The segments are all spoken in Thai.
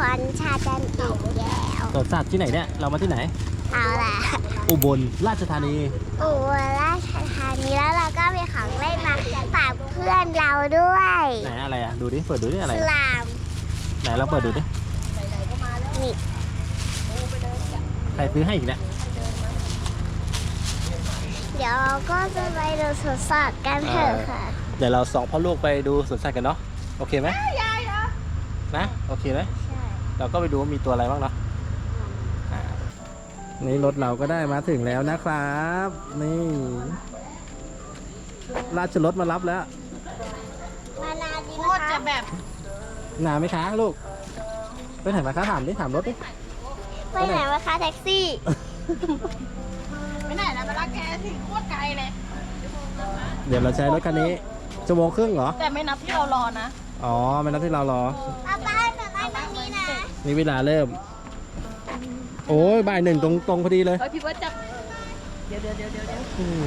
วนชาจันอีกแล้วสวนสัตว์ที่ไหนเนี่ย เรามาที่ไหน เอาล่ะอุบลราชธานี อุบลราชธานีแล้วเราก็มีของเล่นมาฝากเพื่อนเราด้วยไหนอะไรอะ ดูดิ เปิดดูดิอะไรสลามไหนเราเปิดดูดิ นี่ใครซื้อให้อีกเนี่ย เดี๋ยวเราก็จะไปดูสวนสัตว์กันเถอะค่ะ เดี๋ยวเราสองพ่อลูกไปดูสวนสัตว์กันเนาะ โอเคไหมนะโอเค ไหมใช่เราก็ไปดูว่ามีตัวอะไรบ้างเนาะอ่านี่รถเราก็ได้มาถึงแล้วนะครับ นี่ราชรถมารับแล้วมานานดีโคนะตรคะจะแบบนานไหมคะลูกไปไหนมาคะถามดิถามรถดิไปไหนวะคะแท็กซี่ไม่ไหนนะมาลากแกถึงโคตรไกลเลยเดี๋ยวเราใช้รถคันนี้ชั่วโมงครึ่งเหรอแต่ไม่นับที่เรารอนะอ๋อไม่นับที่เรารอ นะนี่เวลาเริ่ม โอ้ยบ่ายหนึ่งตรงตรงพอดีเลยเฮ้ยพี่เบิร์ดจับ เดี๋ยวเดี๋ยวเดี๋ยวเดี๋ยวเดี๋ยวอืม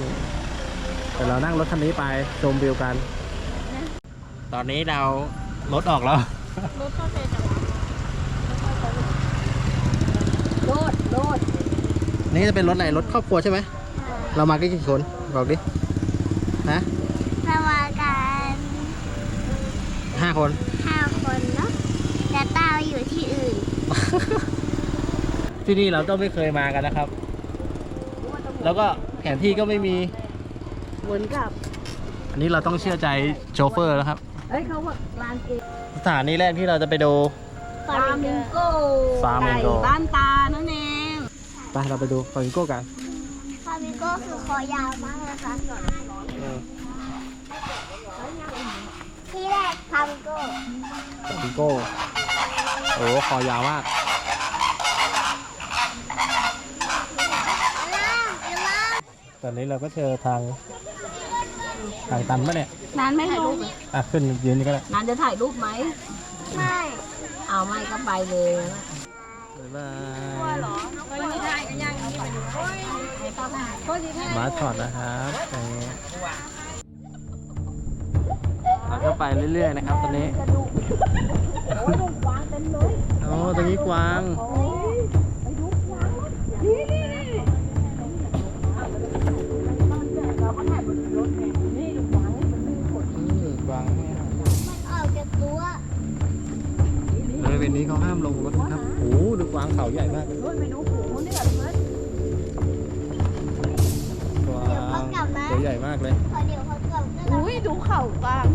เดี๋ยวเรานั่งรถคันนี้ไปชมวิวกัน ตอนนี้เรารถออกแล้ว รถเข้าใจจังโลดโลดนี่จะเป็นรถไหนรถครอบครัวใช่ไหม เรามากันกี่คนบอกดินะเรามากันห้าคนห้าคน เนาะแต่เต้าอยู่ที่อื่นที่นี่เราต้องไม่เคยมากันนะครับ แล้วก็แผนที่ก็ไม่มี เหมือนกับ อันนี้เราต้องเชื่อใจโชเฟอร์แล้วครับ เอ้ยเขาว่าร้านเองสถานีแรกที่เราจะไปดู ฟามิงโก้ Flamingo ไก่บ้านตานั่นเองไปเราไปดูฟามิงโก้กัน ฟามิโก้คือคอยาวมากเลยค่ะ ที่แรกฟามิโก้ฟามิงโก้ โอ้คอยาวมาก ล่างเอล่างตอนนี้เราก็เจอทาง ทางตันปะเนี่ย นานไม่ถ่ายรูปอะ ขึ้นยืนนี่ก็ได้นานจะถ่ายรูปไหม ไม่เอาไม่ก็ไปเลยบ๊ายบายก็ยังได้ก็ยังนี่ไป เราก็ไปเรื่อยๆนะครับตอนนี้โอ้ยดูกวางเต็มเลยโอ้ตรงนี้กวางโอ้ยไปดูกวางนี่นี่นี่เราก็ถ่ายบนรถไงนี่ดูกวางนี่มันมีขนนี่กวางเนี่ยออกจากตัวบริเวณนี้เขาห้ามลงรถนะครับโอ้ดูกวางเขาใหญ่มากเลยไปดูหูนี่แบเกวางตัวใหญ่มากเลยอุ้ยดูเขากวาง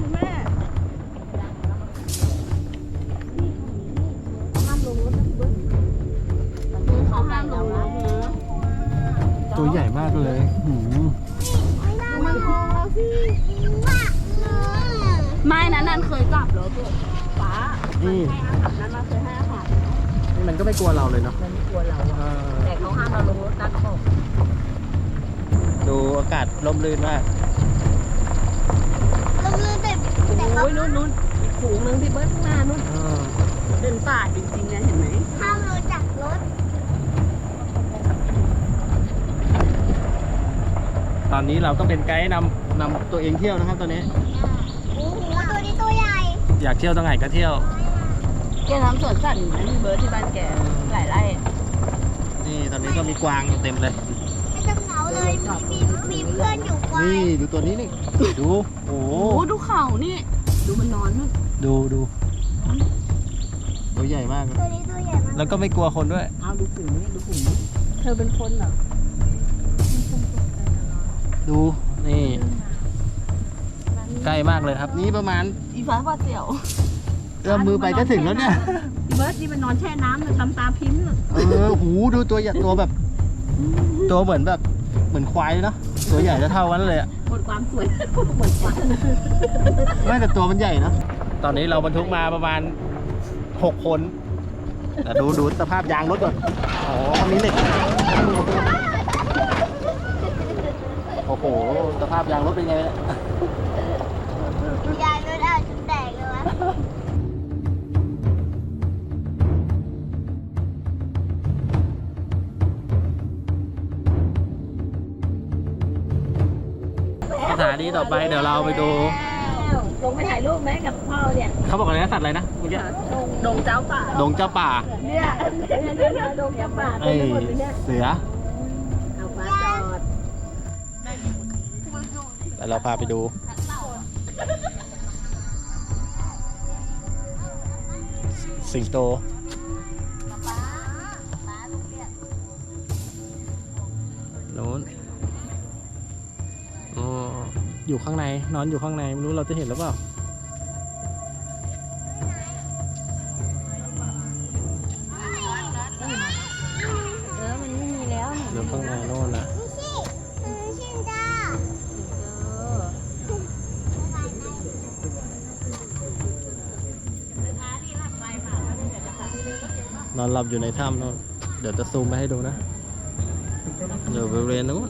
ตัวใหญ่มากเลยหืมมันมองเราสิว่าไม่นะนันเคยจับแล้วตัวป้านี่ให้อาหารนั้นมาเคยให้อาหารนี่มันก็ไม่กลัวเราเลยเนาะมันไม่กลัวเราเออแต่เขาห้ามเราลงรถนัดเขาบอกดูอากาศร่มรื่นมากลงลืมแต่แต่เขาโอ้ยนู่นนู่นอีกฝูงนึงพี่เบิร์ดข้างหน้านู่นเออเป็นป่าจริงๆนะเห็นไหมห้ามลงจากรถ ตอนนี้เราต้องเป็นไกด์นำนำตัวเองเที่ยวนะครับตอนนี้ โอ้โหตัวนี้ตัวใหญ่อยากเที่ยวตรงไหนก็เที่ยว แกทำสวนสัตว์อยู่นะพี่เบิร์ดที่บ้านแกหลายไร่นี่ตอนนี้ก็มีกวางเต็มเลย ไม่ต้องเหงาเลยมีมีมีเพื่อนอยู่ไกลนี่ดูตัวนี้นี่ ดู โอ้โอ้โหดูเข่านี่ ดูมันนอนนู่นดูดูตัวใหญ่มากเลยตัวนี้ตัวใหญ่มากแล้วก็ไม่กลัวคนด้วย เอาดูฝูงนี่ดูฝูงนี่เธอเป็นคนเหรอ ดูนี่ใกล้มากเลยครับ นี่ประมาณอีฟ้าปลาเสี่ยวเอื้อมมือไปก็ถึงแล้วเนี่ยพี่เบิร์ดนี่มันนอนแช่น้ำเลยทำตาพิมพ์เลยเออหูดูตัวใหญ่ตัวแบบ ตัวเหมือนแบบเหมือนควายเลยเนาะตัวใหญ่จะเท่ากันเลยอะหมดความสวยหมดความไม่แต่ตัวมันใหญ่เนาะตอนนี้เราบรรทุกมาประมาณหกคนแต่ดูดูสภาพยางรถก่อนอ๋อคันนี้เหล็ก โอ้โห สภาพยางรถเป็นไงเนี่ยยายรถอาจจะแตกเลยวะสถานีต่อไปเดี๋ยวเราไปดู ลงไปถ่ายรูปไหมกับพ่อเนี่ยเขาบอกอะไรนะสัตว์อะไรนะเมื่อกี้ดงดงเจ้าป่าดงเจ้าป่าเนี่ยเนี่ยเนี่ยเนี่ยดงเจ้าป่าเต็เอ้มยไปหมดเลยเนี่ยเสือ แต่เราพาไปดู สิงโตโน้นอ๋ออยู่ข้างในนอนอยู่ข้างใน ไม่รู้เราจะเห็นหรือเปล่า อนหลับอยู่ในถ้ำโน่นเดี๋ยวจะซูมไปให้ดูนะอยู่บริเวณนู้น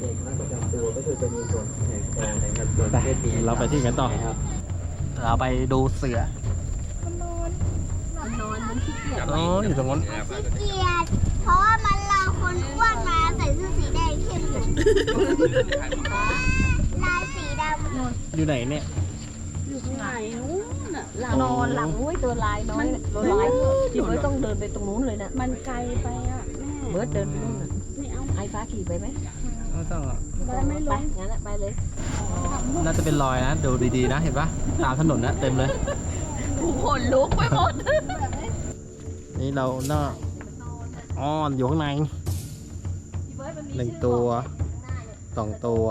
ไปเราไปที่กันต่อ เราไปดูเสือมันนอนมันขี้เกียจอ๋ออยู่ตรงนู้นขี้เกียจเพราะว่ามันรอคนอ้วนมาใส่เสื้อสีแดงเข้มเลยลายสีดำอยู่ไหนเนี่ย อยู่ข้างในนู้นน่ะ หลังนอนหลังอุ้ยตัวลายน้อยน่ะตัวลายพี่เบิร์ดต้องเดินไปตรงนู้นเลยนะมันไกลไปอะแม่เบิร์ดเดินไปนู่นน่ะไม่เอาไอ้ฟ้าขี่ไปไหมไม่ต้องหรอกไปไม่ลไปงงั้นแหละไปเลยน่าจะเป็นรอยนะดูดีๆนะเห็นปะตามถนนนะเต็มเลยผู้คนลุกไปหมดนี่เราเนาะอ้อนอยู่ข้างในหนึ่งตัวสองตัว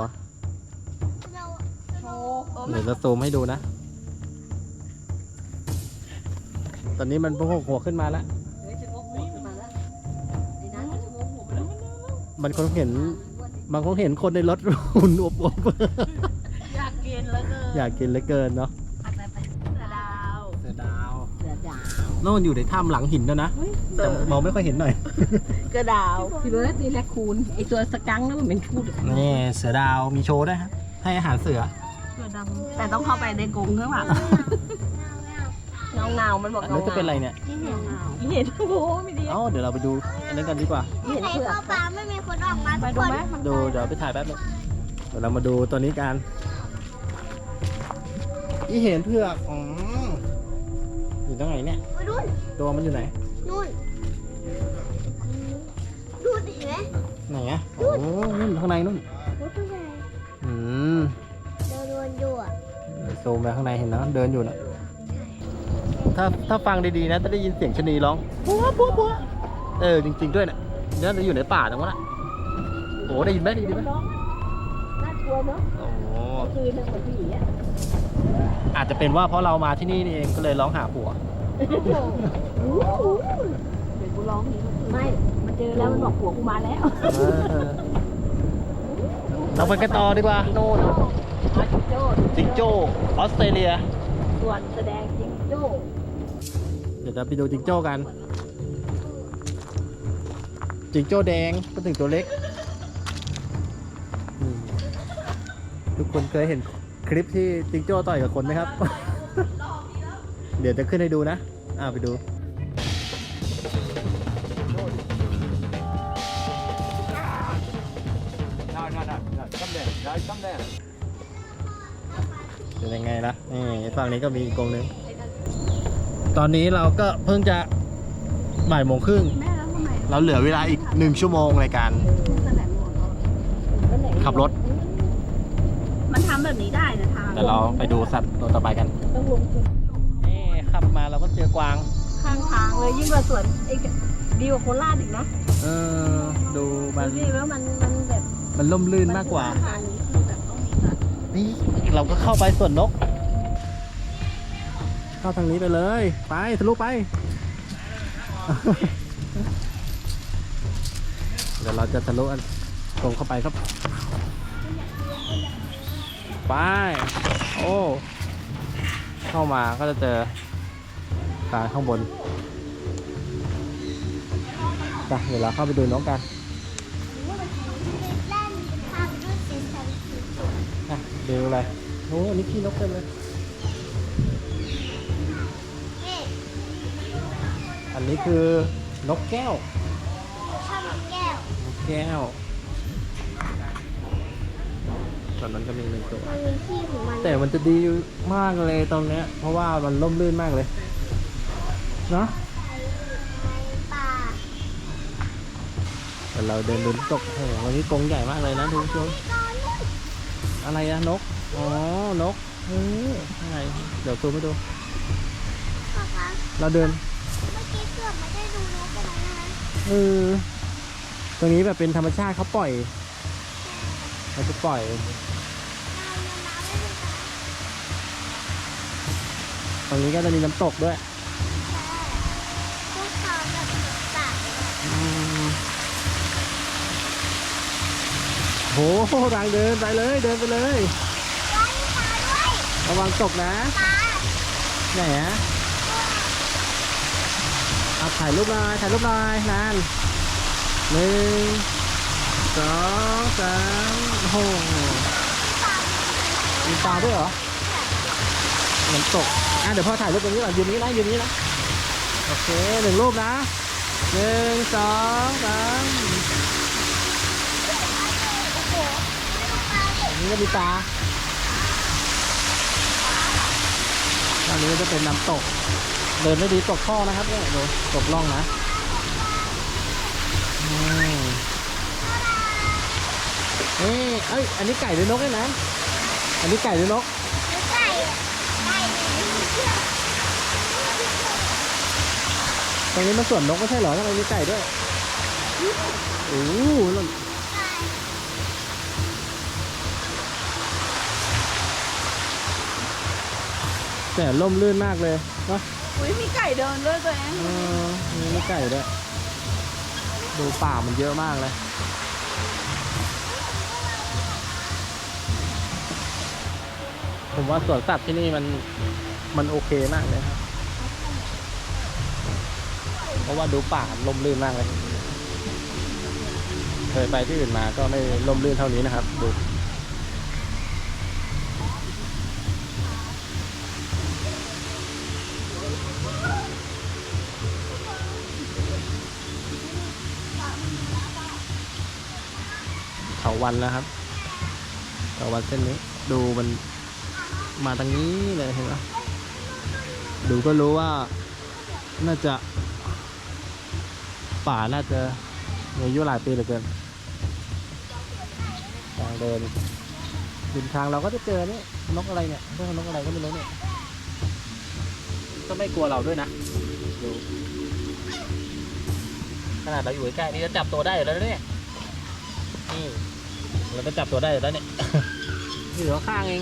เดี๋ยวจะซูมให้ดูนะ ตอนนี้มันเพิ่งหกหัวขึ้นมาแล้วเฮ้ยจะงกหัวขึ้นมาแล้วไอ้นั้นจะงกหัวไปแล้วมันคงเห็นบางคนเห็นคนในรถ หุ่นอวบอยากกินแล้วก็ๆอยากกินเหลือเกินเนาะไปไปไปเสือดาวเสือดาวเสือดาว โน่นอยู่ในถ้ำหลังหินด้วยนะแต่มองไม่ค่อยเห็นหน่อยกระดาวพี่เบิร์ดนี่แหละคูณไอตัวสกังนั่นมันเป็นคูดนี่เสือดาวมีโชว์ด้วยฮะให้อาหารเสือเสือดำแต่ต้องเข้าไปในกรงข้างหลัง เงาเงาๆมันบอกอันเงานี้จะเป็นอะไรเนี่ยๆเห็นโอ้โหไม่ดี เอ้าเดี๋ยวเราไปดูอันนั้นกันดีกว่าเห็นใส่เผือกเข้าปลาไม่มีคนออกมาไปทุกดูคนไหมมันดูเดี๋ยวไปถ่ายแป๊บนึงเดี๋ยวเรามาดูตัวนี้กันอีเห็นเผือกอ๋ออยู่ตรงไหนเนี่ย ไปนู่นตัวมันอยู่ไหน นู่นนู่นเห็นไหมไหนอะโอ้นู่นข้างในนู่น รถตัวใหญ่อืม เดินวนอยู่อะซูมไปข้างในเห็นนะเดินอยู่นะ ถ้าถ้าฟังดีๆนะจะได้ยินเสียงชะนีร้องปัวปัวปัวเออจริง ๆด้วยเนี่ยเนี่ยจะอยู่ในป่าตรงนั้นอะโอ้ได้ยินไหมได้ยินไหมน่ากลัวเนาะโอ้คือเหมือนผีอะอาจจะเป็นว่าเพราะเรามาที่นี่นี่เองก็เลยร้องหาผัวเดี๋ยวกูร้องนี้ไม่มันเจอแล้วมันบอกผัวกูมาแล้วเออเราไปกันต่อดีกว่าโน่นมาจิงโจ้จิงโจ้ออสเตรเลียส่วนแสดงจิงโจ้ เดี๋ยวเราไปดูจิงโจ้กัน จิงโจ้แดงก็ถึงตัวเล็ก ทุกคนเคยเห็นคลิปที่จิงโจ้ต่อยกับคนไหมครับ เดี๋ยวจะขึ้นให้ดูนะ อ่าไปดูเป็นยังไงล่ะนี่ฝั่งนี้ก็มีอีกกรงหนึง ตอนนี้เราก็เพิ่งจะบ่ายโมงครึ่ง แม่แล้วทำไมเราเหลือเวลาอีกหนึ่งชั่วโมงในการแสดงหมดเหรอขับรถ มันทำแบบนี้ได้นะทางเดี๋ยวเราไปดูสัตว์ตัวต่อไปกันต้องลงทุนนี่ขับมาเราก็เจอกวาง ข้างทางเลยยิ่งกว่าสวนไอ้ดีกว่าโคราชอีกนะเออ ดูมัน ดูดิว่ามันมันแบบมันล่มลื่นมากกว่า ทางนี้คือแบบต้องมีสัตว์นี่เราก็เข้าไปสวนนก เข้าทางนี้ไปเลย ไปทะลุไป เดี๋ยวเราจะทะลุอันตรงเข้าไปครับ ไป โอ้ เข้ามาก็จะเจอทาข้างบนไปเดี๋ยวเราเข้าไปดูนกกันเล่นทำด้วยสีสันสีอะดูอะไรโอ้นนี้พี่นกเต็มเลย นนี้คือนกแก้ว ชอบแก้ว นกแก้วตตอนนั้นก็มีหนึ่งตัว มันมีที่ของมันแต่มันจะดีมากเลยตรงเนี้ย เพราะว่ามันร่มรื่นมากเลยเนาะป่าแต่เราเดินดูน้ำตกโอ้โหวันนี้กรงใหญ่มากเลยนะทุกคนอะไรอะนกอ๋อนกเฮ้ยข้างในเดี๋ยวซูมให้ดูพ่อคะเราเดิน เออตรงนี้แบบเป็นธรรมชาติเขาปล่อยเขาจะปล่อยเราเดินน้ำไม่ดูกันตรงนี้ก็จะมีน้ำตกด้วยพวกเขาแบบป่าอืมโหทางเดินไปเลยเดินไปเลยไว้ปลาด้วยระวังตกนะปลาไหนฮะ เอาถ่ายรูปหน่อยถ่ายรูปหน่อยนานหนึ่งสองสามโอ้โหมีปลาด้วยเหรอน้ำตกอะเดี๋ยวพ่อถ่ายรูปตรงนี้ก่อนยืนนี้นะยืนนี้นะโอเคหนึ่งรูปนะหนึ่งสองสามนนี้ก็มีปลาอันนี้ก็จะเป็นน้ำตก เดินไม่ดีตกท่อนะครับเนี่ยดูตกล่องนะอืมเอ้ยเอ้ย อันนี้ไก่หรือนกเนี่ยนะ อันนี้ไก่หรือนก ไก่ไก่ตรงนี้มันส่วนนกไม่ใช่เหรอทำไมมีไก่ด้วยโอ้โหแต่ล่มลื่นมากเลยเนาะ อุ้ยมีไก่เดินด้วยตัวเองเออมีไม่ไก่ด้วย ดูป่ามันเยอะมากเลย ผมว่าสวนสัตว์ที่นี่มันมันโอเคมากเลยครับ เพราะว่าดูป่าลมลื่นมากเลย เคยไปที่อื่นมาก็ไม่ลมลื่นเท่านี้นะครับ ดู วันแล้วครับเขาวันเส้นนี้ ดูมันมาทางนี้เลยเห็นไหมดูก็รู้ว่า น่าจะ ป่าน่าจะมีอายุหลายปีเหลือเกินทางเดินริมทางเราก็จะเจอนี่นกอะไรเนี่ยเรื่องนกอะไรก็ไม่รู้เนี่ยก็ไม่กลัวเราด้วยนะดูขนาดเราอยู่ใกล้ๆนี่จะจับตัวได้อยู่แล้วเนี่ยนี่ เราก็จับตัวได้แล้วเนี่ยนี่เหลือข้างเอง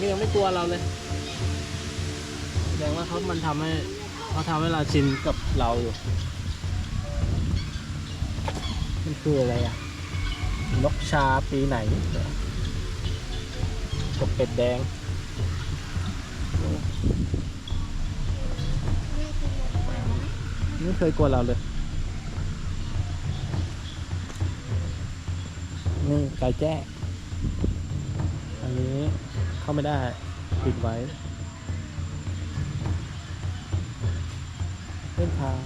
นี่ยังไม่กลัวเราเลยแสดงว่าเขามันทำให้เขาทำให้เราชินกับเราอยู่ มันคืออะไรอะ นกชาปีไหนกบเป็ดแดงไม่เคยกลัวเราเลย นี่ไก่แจ้อันนี้เข้าไม่ได้ปิดไว้เส้นทาง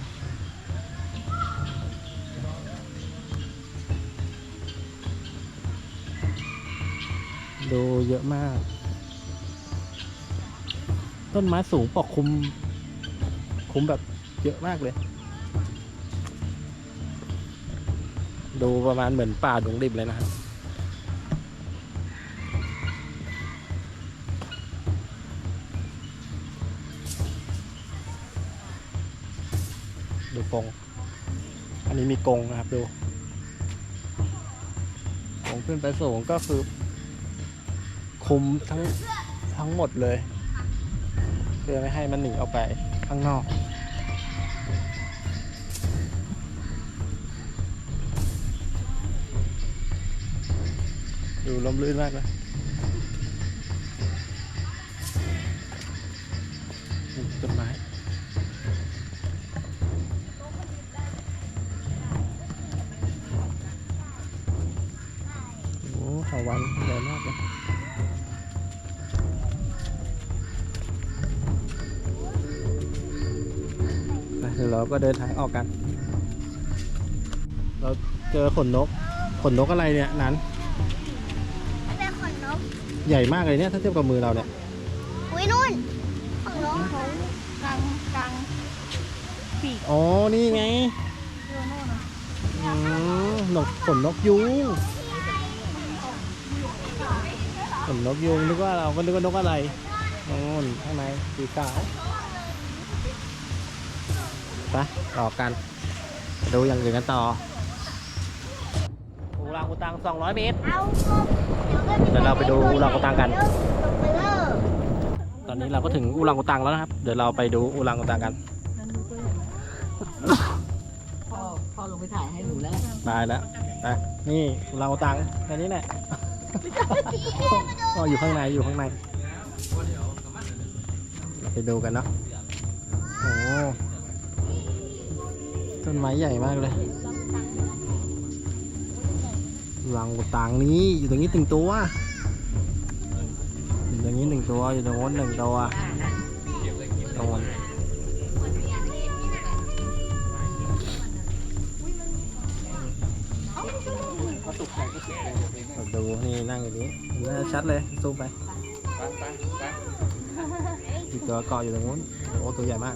ดูเยอะมาก ต้นไม้สูงปกคลุมคลุมแบบเยอะมากเลย ดูประมาณเหมือนป่าดงดิบเลยนะครับดูกงอันนี้มีกงนะครับดูกงขึ้นไปสูงก็คือ คุมทั้งทั้งหมดเลย เพื่อไม่ให้มันหนีออกไปข้างนอก ดูลมลื่นมากเลยนี่ต้นไม้โอ้เขาวันใหญ่มากเลยเดี๋ยวเราก็เดินทางออกกัน เราเจอขนนก ขนนกอะไรเนี่ยนั้น ใหญ่มากเลยเนี่ยถ้าเทียบกับมือเราเนี่ยอุ้ยนู่นของน้องเขากลางกลางอ๋อนี่ไงอืมนกขนนกยูงขนนกยูงนึกว่าเราก็นึกว่านกอะไรโน่นข้างในสีขาวไปต่อกัน ดูอย่างอื่นกันต่อ อูรังอุตัง 200 เมตร เอาเดี๋ยวเราไปดูเรากระตังกันลงไปเลยตอนนี้เราก็ถึงอูรังอุตังแล้วนะครับ เดี๋ยวเราไปดูอูรังอุตังกันพ่อพ่อลงไปถ่ายให้หนูแล้วได้แล้วไปนี่อูรังอุตังแค่นี้แหละก็อยู่ข้างในอยู่ข้างในเราไปดูกันเนาะโอ้ต้นไม้ใหญ่มากเลย รังอุตังนี้อยู่ตรงนี้หนึ่งตัวอยู่ตรงนี้หนึ่งตัวอยู่ตรงโน้นหนึ่งตัวโน่นเราดูนี่นั่งอยู่นี้เห็นหน้าชัดเลยซูมไปอีกตัวเกาะอยู่ตรงนู้นโอ้ตัวใหญ่มาก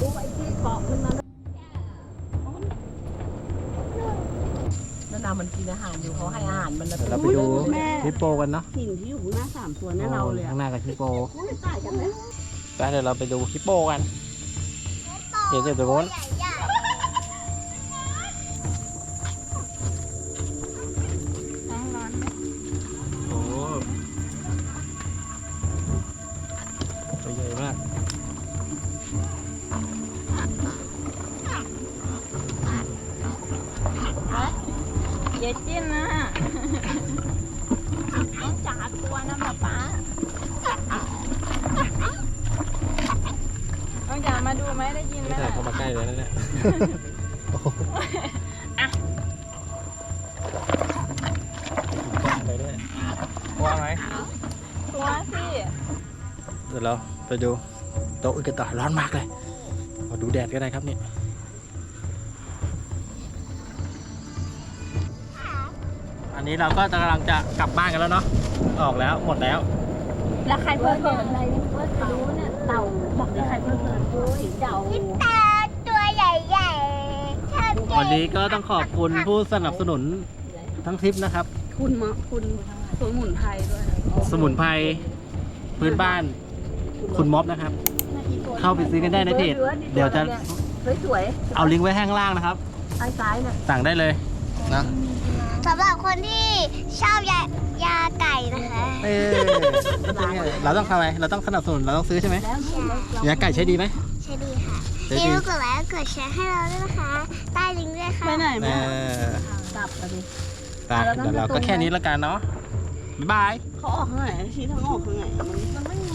รู้ไอ้ที่เกาะขึ้นมานั่นน่ะมันกินอาหารอยู่เขาให้อาหารมันนะเดี๋ยวเราไปดูฮิปโปกันเนาะหินที่อยู่ข้างหน้าสามตัวเนี่ยเราเลยข้าอะงหน้ากับฮิปโปอุ้ยตายกันไหมไปเดี๋ยวเราไปดูฮิปโปกัน เดี๋ยวจะโดนใหญ่ ดี๋ยวเราไปดูโต๊ะอื่นกันต่อร้อนมากเลยมาดูแดดก็ได้ครับเนี่ยอันนี้เราก็กำลังจะกลับบ้านกันแล้วเนาะออกแล้วหมดแล้ว แล้วใครเพื่เพิ่อมเกิดอะไรเนี่ยเพื่อจะรู้เนี่ยเต่าบอกดิใครเพื่อเกิดอุ้ยเต่าตาตัวใหญ่ๆชอบเก่วันงนี้ก็ต้องขอบคุณผู้สนับสนุนทั้งทริปนะครับ คุณมะคุณสมุนไพรด้วย สมุนไพรพื้นบ้าน คุณม็อบนะครับ เข้าไปซื้อกันได้ในเพจ เดี๋ยวจะสวยเอาลิงก์ไว้ข้างล่างนะครับๆไอ้ซ้ายเนี่ยสั่งได้เลยนะสำหรับคนที่ชอบยายาไก่นะคะเออเราต้องทำไงเราต้องสนับสนุนเราต้องซื้อใช่ไหมแล้วนี่เราเรายาไก่ใช้ดีไหมใช่ดีค่ะใช่อย่าดีลืมกดไลค์กดแชร์ให้เราด้วยนะคะ ใต้ลิงก์ด้วยค่ะไปไหนเอแม่อกลับกันดิไปเดี๋ยวเราก็แค่นี้แล้วกันเนาะบ๊ายบายเขาออกข้างไหนชี้ทางออกข้างไหนมันมันไม่มี